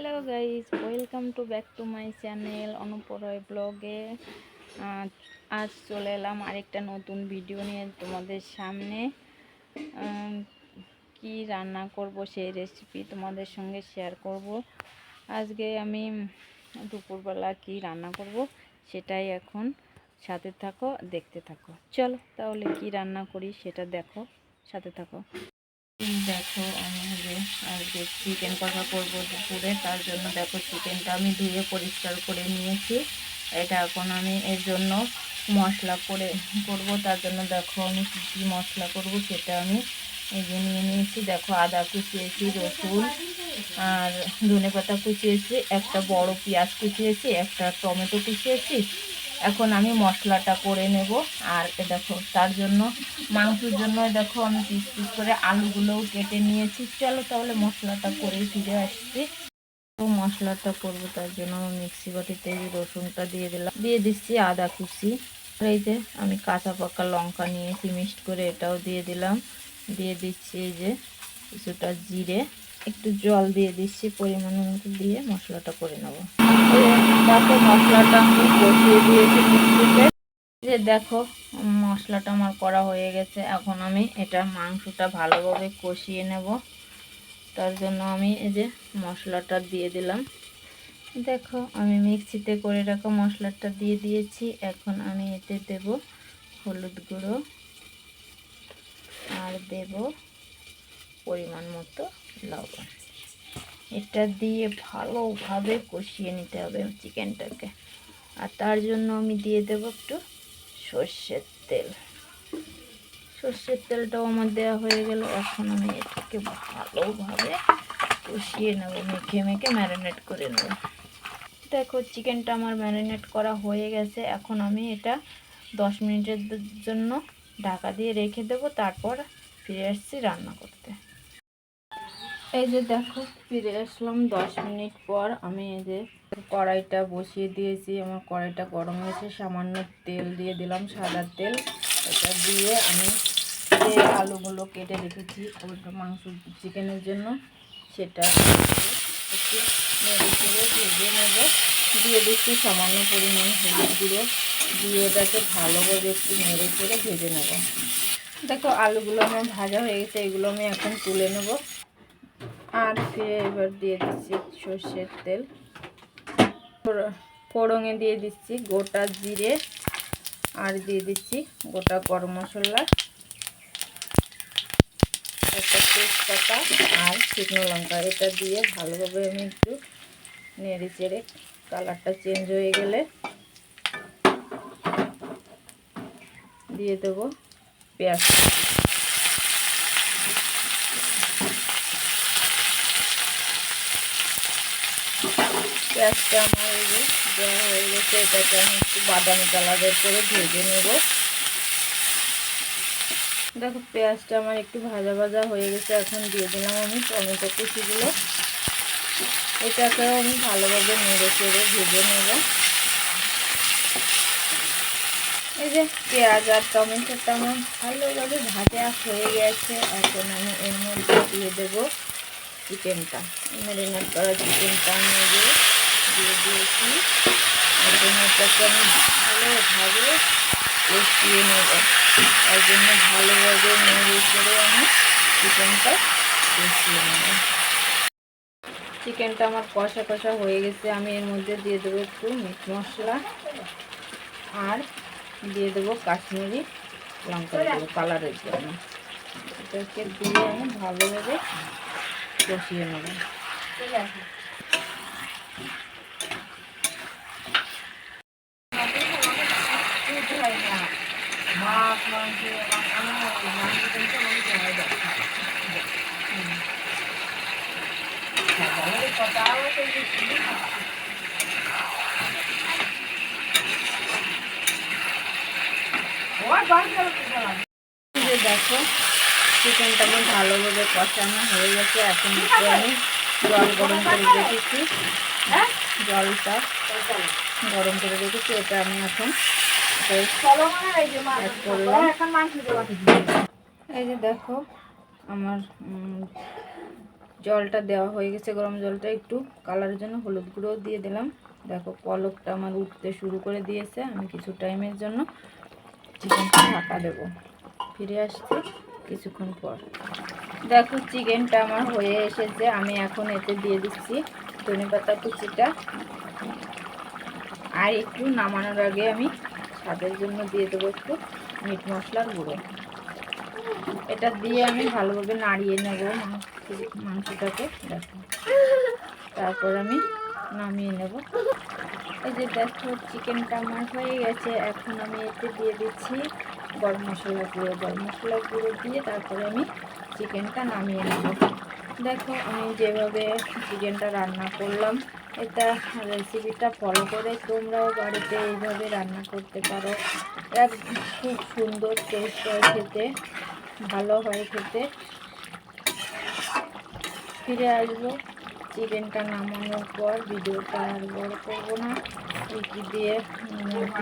Hello guys, welcome to back to my channel Anup Roy ব্লগে। আজ চলে এলাম আরেকটা নতুন ভিডিও নিয়ে তোমাদের সামনে। কি রান্না করব সেই রেসিপি তোমাদের সঙ্গে শেয়ার করব। আজকে আমি দুপুরবেলা কি রান্না করব সেটাই এখন সাথে থাকো, দেখতে থাকো। চলো তাহলে কি রান্না করি সেটা দেখো, সাথে থাকো। দেখো, আমি যে আজকে চিকেন কষা করব দুপুরে, তার জন্য দেখো চিকেনটা আমি ধুয়ে পরিষ্কার করে নিয়েছি। এটা এখন আমি এর জন্য মশলা করে করব, তার জন্য দেখো আমি কী কী মশলা করব সেটা আমি এই যে নিয়ে নিয়েছি। দেখো আদা কুচিয়েছি, রসুন আর ধনে পাতা কুচিয়েছি, একটা বড় পেঁয়াজ কুচিয়েছি, একটা টমেটো কুচিয়েছি এখন আমি মশলাটা করে নেব। আর দেখো, তার জন্য মাংসের জন্য দেখো আমি পিস পিস করে আলুগুলোও কেটে নিয়েছি। চলো তাহলে মশলাটা করে ফিরে আসছি। মশলাটা করব, তার জন্য মিক্সি বাটিতে রসুনটা দিয়ে দিলাম। দিয়ে দিচ্ছি আদা কুচি। এই যে আমি কাঁচা পাকা লঙ্কা নিয়েছি মিক্সড করে এটাও দিয়ে দিলাম। দিয়ে দিচ্ছি এই যে কিছুটা জিরে। একটু জল দিয়ে দিচ্ছি, পরিমাণ মতো দিয়ে মশলাটা করে নেব। দেখো মশলাটা আমি কষিয়ে দিয়েছি মিক্সিতে। যে দেখো, মশলাটা আমার করা হয়ে গেছে। এখন আমি এটা মাংসটা ভালোভাবে কষিয়ে নেব। তার জন্য আমি এই যে মশলাটা দিয়ে দিলাম। দেখো, আমি মিক্সিতে করে রাখা মশলাটা দিয়ে দিয়েছি। এখন আমি এতে দেব হলুদ গুঁড়ো। আর দেব পরিমাণ মতো লবণ। এটা দিয়ে ভালোভাবে কষিয়ে নিতে হবে চিকেনটাকে। আর তার জন্য আমি দিয়ে দেব একটু সর্ষের তেল। সর্ষের তেলটাও আমার দেওয়া হয়ে গেল। এখন আমি এটাকে ভালোভাবে কষিয়ে নেব, মেখে মেখে ম্যারিনেট করে নেব। দেখো, চিকেনটা আমার ম্যারিনেট করা হয়ে গেছে। এখন আমি এটা দশ মিনিটের জন্য ঢাকা দিয়ে রেখে দেবো। তারপর ফিরে আসছি রান্না করতে। এই যে দেখো, ফিরে আসলাম দশ মিনিট পর। আমি এই যে কড়াইটা বসিয়ে দিয়েছি, আমার কড়াইটা গরম হয়েছে। সামান্য তেল দিয়ে দিলাম, সাদা তেল। এটা দিয়ে আমি যে আলুগুলো কেটে রেখেছি ওইটা মাংস চিকেনের জন্য, সেটা একটু ভেজে নেব। দিয়ে দিচ্ছি সামান্য পরিমাণ হলুদ গুঁড়ো। দিয়ে এটাকে ভালোভাবে একটু নেড়ে চেড়ে ভেজে নেব। দেখো, আলুগুলো আমার ভাজা হয়ে গেছে, এগুলো আমি এখন তুলে নেব। আর ফিরে এবার দিয়ে দিচ্ছি সর্ষের তেল। ফোড়ঙে দিয়ে দিচ্ছি গোটা জিরে আর দিয়ে দিচ্ছি গোটা গরম মশলা, একটা তেজপাতা আর শুকনো লঙ্কা। এটা দিয়ে ভালোভাবে আমি একটু নেড়ে চেড়ে কালারটা চেঞ্জ হয়ে গেলে দিয়ে দেবো পেঁয়াজ। পেঁয়াজটা আমার এই যে দেওয়া হয়ে গেছে, এটাকে আমি একটু বাদামি কালারের করে ভেজে নেব। দেখো, পেঁয়াজটা আমার একটু ভাজা ভাজা হয়ে গেছে, এখন দিয়ে দিলাম আমি টমেটো কুচিগুলো। এটাকেও আমি ভালোভাবে নেড়ে চেড়ে ভেজে নেব। এই যে পেঁয়াজ আর টমেটোটা আমার ভালোভাবে ভাজা হয়ে গেছে, এখন আমি এর মধ্যে দিয়ে দেবো চিকেনটা। ম্যারিনেট করা চিকেনটা আমি দিয়ে দিয়ে দিয়েছি এখন এটাকে আমি ভালোভাবে কষিয়ে নেব। তার জন্য ভালোভাবে নেড়ে করে আমি চিকেনটা কষিয়ে নেব। চিকেনটা আমার কষা কষা হয়ে গেছে। আমি এর মধ্যে দিয়ে দেবো একটু মিট মশলা। আর দিয়ে দেবো কাশ্মীরি লঙ্কা দেবো কালারের জন্য। এটাকে দিয়ে আমি ভালোভাবে কষিয়ে নেব। মাছ মাংস কথা দেখো চিকেনটা আমার ভালোভাবে কষানো হয়ে গেছে। এখন একটু আমি জল গরম করে রেখেছি। জলটা গরম করে রেখেছি। এটা আমি এখন এই যে দেখো আমার জলটা দেওয়া হয়ে গেছে। গরম জলটা একটু কালারের জন্য হলুদ গুঁড়ো দিয়ে দিলাম। দেখো পলকটা আমার উঠতে শুরু করে দিয়েছে। আমি কিছু টাইমের জন্য চিকেনটা ঢাকা দেবো। ফিরে আসছি। কিছুক্ষণ পর। দেখো, চিকেনটা আমার হয়ে এসেছে। আমি এখন এতে দিয়ে দিচ্ছি ধনে পাতা কুচিটা। আর একটু নামানোর আগে আমি স্বাদের জন্য দিয়ে দেবো একটু মিট মশলার গুঁড়ো। এটা দিয়ে আমি ভালোভাবে নাড়িয়ে নেব মাংসটাকে। দেখো। তারপর আমি নামিয়ে নেব। এই যে দেখো, চিকেনটা আমার হয়ে গেছে। এখন আমি এতে দিয়ে দিচ্ছি গরম মশলা গুঁড়ো, গরম মশলা গুঁড়ো দিয়ে তারপরে আমি চিকেনটা নামিয়ে নেব। দেখো, আমি যেভাবে চিকেনটা রান্না করলাম, এটা রেসিপিটা ফলো করে তোমরাও বাড়িতে এইভাবে রান্না করতে পারো। এক খুব সুন্দর টেস্ট হয় খেতে, ভালো হয় খেতে। ফিরে আসব। চিকেনটা নামানোর পর, ভিডিওটা আর বড় করব না। কী দিয়ে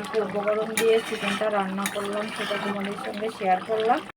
কী উপকরণ দিয়ে চিকেনটা রান্না করলাম সেটা তোমাদের সঙ্গে শেয়ার করলাম।